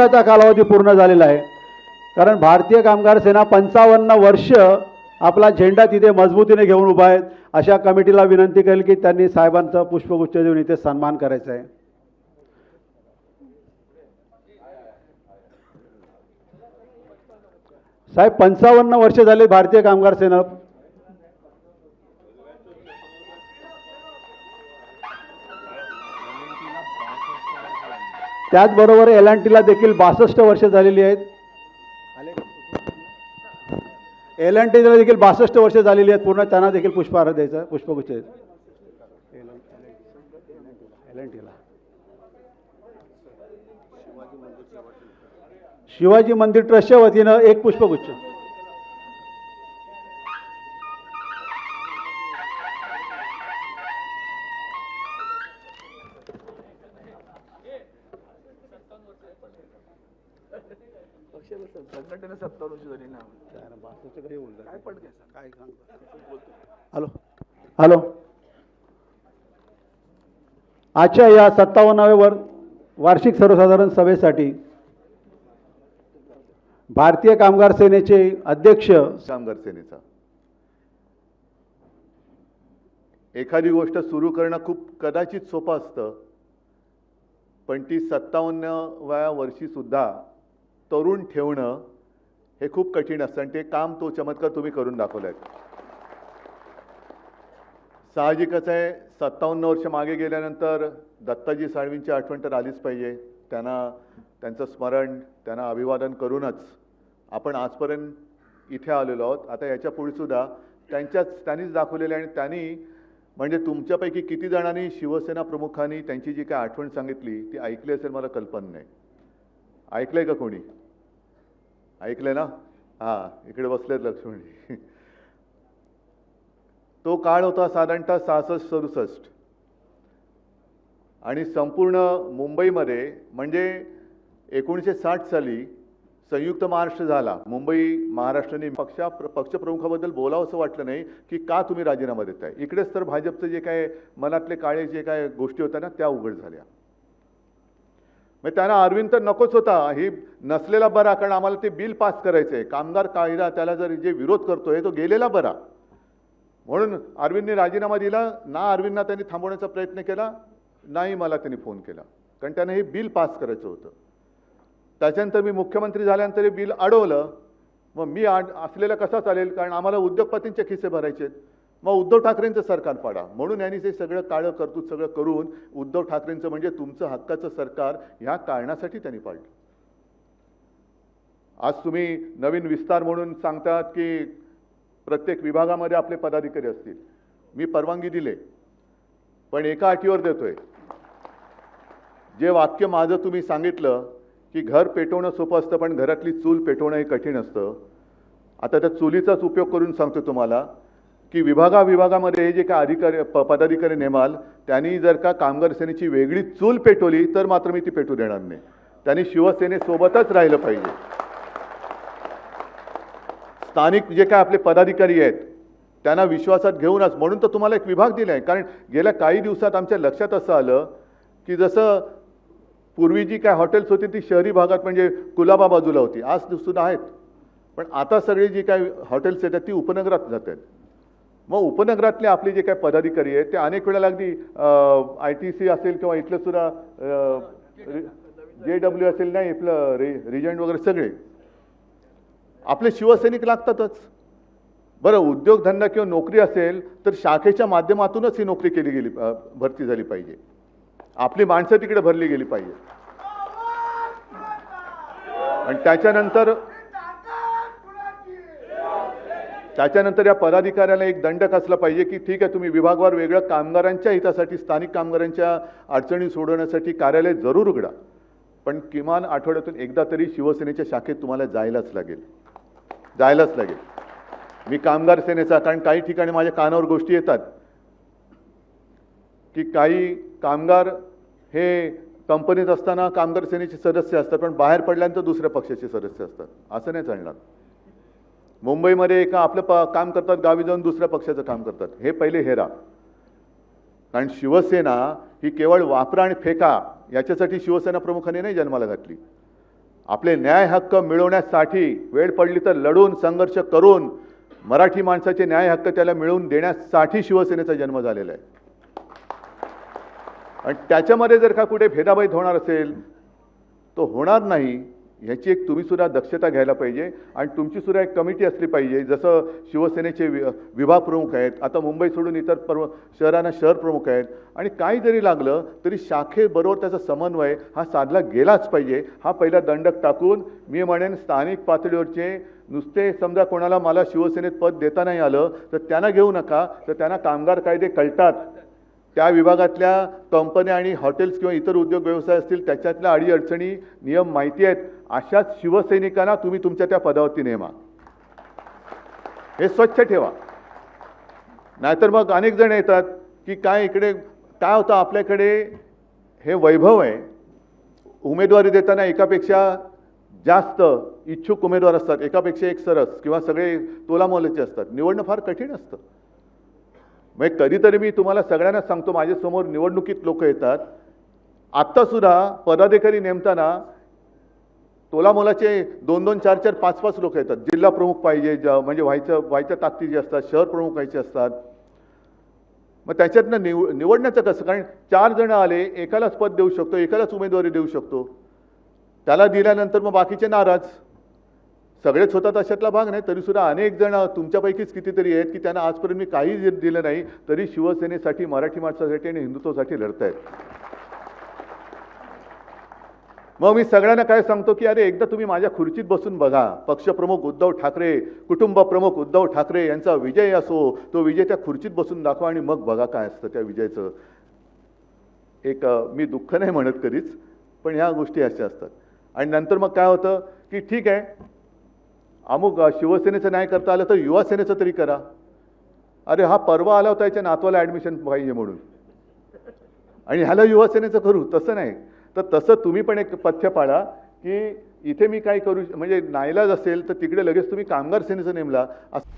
वर्षाचा कालावधी पूर्ण झालेला आहे. कारण भारतीय कामगार सेना पंचावन्न वर्ष आपला झेंडा तिथे मजबूतीने घेऊन उभा आहे. अशा कमिटीला विनंती करेल की त्यांनी साहेबांचा पुष्पगुच्छ देऊन इथे सन्मान करायचा आहे. साहेब पंचावन्न वर्ष झाले भारतीय कामगार सेना त्याचबरोबर एल अँड टीला देखील बासष्ट वर्ष झालेली आहेत. एल अँड टीला देखील बासष्ट वर्ष झालेली आहेत. पूर्ण त्यांना देखील पुष्पहार द्यायचा पुष्पगुच्छ एल अँड टीला. शिवाजी मंदिर ट्रस्टच्या वतीनं एक पुष्पगुच्छ. पक्षाला स- संघटनेला सत्तावन्न वर्ष झाली ना. काय पण काय हॅलो. हॅलो. आजच्या या सत्तावन्नाव्या वर वार्षिक सर्वसाधारण सभेसाठी भारतीय कामगार सेनेचे अध्यक्ष कामगार सेनेचा. एखादी गोष्ट सुरू करणं खूप कदाचित सोपं असतं पण ती सत्तावन्नव्या वर्षी सुद्धा तरुण ठेवणं हे खूप कठीण असतं आणि ते काम तो चमत्कार तुम्ही करून दाखवलाय साहजिकच आहे सत्तावन्न वर्ष मागे गेल्यानंतर दत्ताजी साळवींची आठवण तर आलीच पाहिजे. त्यांना त्यांचं स्मरण त्यांना अभिवादन करूनच आपण आजपर्यंत इथे आलेलो आहोत. आता याच्या पुढेसुद्धा त्यांच्याच त्यांनीच दाखवलेले आणि त्यांनी म्हणजे तुमच्यापैकी किती जणांनी शिवसेना प्रमुखांनी त्यांची जी काय आठवण सांगितली ती ऐकली असेल मला कल्पना नाही. ऐकलं आहे का कोणी? ऐकलंय ना? हां इकडे बसलेत लक्ष्मणजी तो काळ होता साधारणतः सहासष्ट सदुसष्ट. आणि संपूर्ण मुंबईमध्ये म्हणजे एकोणीसशे साठ साली संयुक्त महाराष्ट्र झाला. मुंबई महाराष्ट्राने पक्षा पक्षप्रमुखाबद्दल बोलावं असं वाटलं नाही की का तुम्ही राजीनामा देताय. इकडेच तर भाजपचं जे काय मनातले काळे जे काय गोष्टी होत्या ना त्या उघड झाल्या. मग त्यांना अरविंद तर नकोच होता. ही नसलेला बरा कारण आम्हाला ते बिल पास करायचं. आहे कामगार कायदा त्याला जर जे विरोध करतोय तो गेलेला बरा. म्हणून अरविंदने राजीनामा दिला. ना अरविंदना त्यांनी थांबवण्याचा प्रयत्न केला नाही मला त्यांनी फोन केला. कारण त्यांना हे बिल पास करायचं होतं. त्याच्यानंतर मी मुख्यमंत्री झाल्यानंतर हे बिल अडवलं. मग मी आड असलेलं कसा चालेल? कारण आम्हाला उद्योगपतींचे खिसे भरायचे आहेत. मग उद्धव ठाकरेंचं सरकार पाडा. म्हणून यांनी ते सगळं काळं करतो सगळं करून उद्धव ठाकरेंचं म्हणजे तुमचं हक्काचं सरकार ह्या कारणासाठी त्यांनी पाडलं. आज तुम्ही नवीन विस्तार म्हणून सांगतात की प्रत्येक विभागामध्ये आपले पदाधिकारी असतील. मी परवानगी दिले. पण एका अटीवर देतोय. जे वाक्य माझं तुम्ही सांगितलं की घर पेटवणं सोपं असतं पण घरातली चूल पेटवणं हे कठीण असतं. आता त्या चुलीचाच उपयोग करून सांगतो तुम्हाला. की विभागा विभागामध्ये हे जे काय अधिकारी प पदाधिकारी नेमाल त्यांनी जर का कामगार सेनेची वेगळी चूल पेटवली तर मात्र मी ती पेटू देणार नाही. त्यांनी शिवसेनेसोबतच राहिलं पाहिजे. स्थानिक जे काय आपले पदाधिकारी आहेत त्यांना विश्वासात घेऊनच म्हणून तर तुम्हाला एक विभाग दिला आहे कारण गेल्या काही दिवसात आमच्या लक्षात असं आलं की जसं पूर्वी जी काय हॉटेल्स होती ती शहरी भागात म्हणजे कुलाबा बाजूला होती. आज सुद्धा आहेत. पण आता सगळी जी काय हॉटेल्स येतात ती उपनगरात जात आहेत मग उपनगरातले आपले जे काय पदाधिकारी आहेत ते अनेक वेळेला अगदी आय टी सी असेल किंवा इथलं सुद्धा जे डब्ल्यू असेल नाही इथलं रि रिजंट वगैरे सगळे. आपले शिवसैनिक लागतातच. बरं उद्योगधंदा किंवा नोकरी असेल तर शाखेच्या माध्यमातूनच ही नोकरी केली गेली भरती झाली पाहिजे. आपली माणसं तिकडे भरली गेली पाहिजे. आणि त्याच्यानंतर त्याच्यानंतर या पदाधिकाऱ्याला एक दंडक असला पाहिजे की ठीक आहे तुम्ही विभागवार वेगळं कामगारांच्या हितासाठी स्थानिक कामगारांच्या अडचणी सोडवण्यासाठी कार्यालय जरूर उघडा. पण किमान आठवड्यातून एकदा तरी शिवसेनेच्या शाखेत तुम्हाला जायलाच लागेल. जायलाच लागेल. मी कामगार सेनेचा कारण काही ठिकाणी माझ्या कानावर गोष्टी येतात. की काही कामगार हे कंपनीत असताना कामगार सेनेचे सदस्य असतात पण बाहेर पडल्यानंतर दुसऱ्या पक्षाचे सदस्य असतात. असं नाही चालणार. मुंबईमध्ये एका आपलं प काम करतात गावी जाऊन दुसऱ्या पक्षाचं काम करतात. हे पहिले हेरा. कारण शिवसेना ही केवळ वापरा आणि फेका याच्यासाठी शिवसेना प्रमुखाने नाही जन्माला घातली. आपले न्याय हक्क मिळवण्यासाठी वेळ पडली तर लढून संघर्ष करून मराठी माणसाचे न्याय हक्क त्याला मिळवून देण्यासाठी शिवसेनेचा जन्म झालेला आहे. आणि त्याच्यामध्ये जर का कुठे भेदाभेद होणार असेल तो होणार नाही. ह्याची एक तुम्ही सुद्धा दक्षता घ्यायला पाहिजे आणि तुमची सुद्धा एक कमिटी असली पाहिजे. जसं शिवसेनेचे वि विभाग प्रमुख आहेत आता मुंबई सोडून इतर पर्व शहरांना शहर प्रमुख आहेत. आणि काही जरी लागलं तरी शाखेबरोबर त्याचा समन्वय हा साधला गेलाच पाहिजे. हा पहिला दंडक टाकून मी म्हणेन स्थानिक पातळीवरचे नुसते समजा कोणाला मला शिवसेनेत पद देता नाही आलं तर त्यांना घेऊ नका. तर त्यांना कामगार कायदे कळतात. त्या विभागातल्या कंपन्या आणि हॉटेल्स किंवा इतर उद्योग व्यवसाय असतील त्याच्यातल्या अडीअडचणी नियम माहिती आहेत. अशाच शिवसैनिकांना तुम्ही तुमच्या त्या पदावरती नेमा. हे स्वच्छ ठेवा. नाहीतर मग अनेक जण येतात की काय इकडे काय होतं आपल्याकडे? हे वैभव आहे. उमेदवारी देताना एकापेक्षा जास्त इच्छुक उमेदवार असतात. एकापेक्षा एक सरस किंवा सगळे तोलामोलाचे असतात. निवडणं फार कठीण असतं. म्हणजे कधीतरी मी तुम्हाला सगळ्यांना सांगतो माझ्यासमोर निवडणुकीत लोक येतात. आत्तासुद्धा पदाधिकारी नेमताना तोलामोलाचे दोन दोन चार चार पाच पाच लोक येतात. जिल्हा प्रमुख पाहिजे ज म्हणजे व्हायचं व्हायच्या ताकदीचे असतात शहर प्रमुख व्हायचे असतात. मग त्याच्यातनं निव निवडण्याचं कसं? कारण चार जण आले एकालाच पद देऊ शकतो एकालाच उमेदवारी देऊ शकतो. त्याला दिल्यानंतर मग बाकीचे नाराज. सगळेच होतात अशातला भाग नाही तरी सुद्धा अनेक जण तुमच्यापैकीच कितीतरी आहेत की त्यांना आजपर्यंत मी काही दिलं नाही तरी शिवसेनेसाठी मराठी माणसासाठी आणि हिंदुत्वासाठी लढतायत. मग मी सगळ्यांना काय सांगतो की अरे एकदा तुम्ही माझ्या खुर्चीत बसून बघा. पक्षप्रमुख उद्धव ठाकरे कुटुंब प्रमुख उद्धव ठाकरे यांचा विजय असो तो विजय त्या खुर्चीत बसून दाखवा आणि मग बघा काय असतं त्या विजयाचं. एक मी दुःख नाही म्हणत कधीच पण ह्या गोष्टी अशा असतात. आणि नंतर मग काय होतं की ठीक आहे अमुक शिवसेनेचं नाही करता आलं तर युवा सेनेचं तरी करा. अरे हा परवा आला होता याच्या नातवाला ॲडमिशन पाहिजे म्हणून. आणि ह्याला युवा सेनेचं करू तसं नाही. तर तसं तुम्ही पण एक पथ्य पाळा की इथे मी काय करू म्हणजे नाईलाज असेल तर तिकडे लगेच तुम्ही कामगार सेनेचं नेमला. असं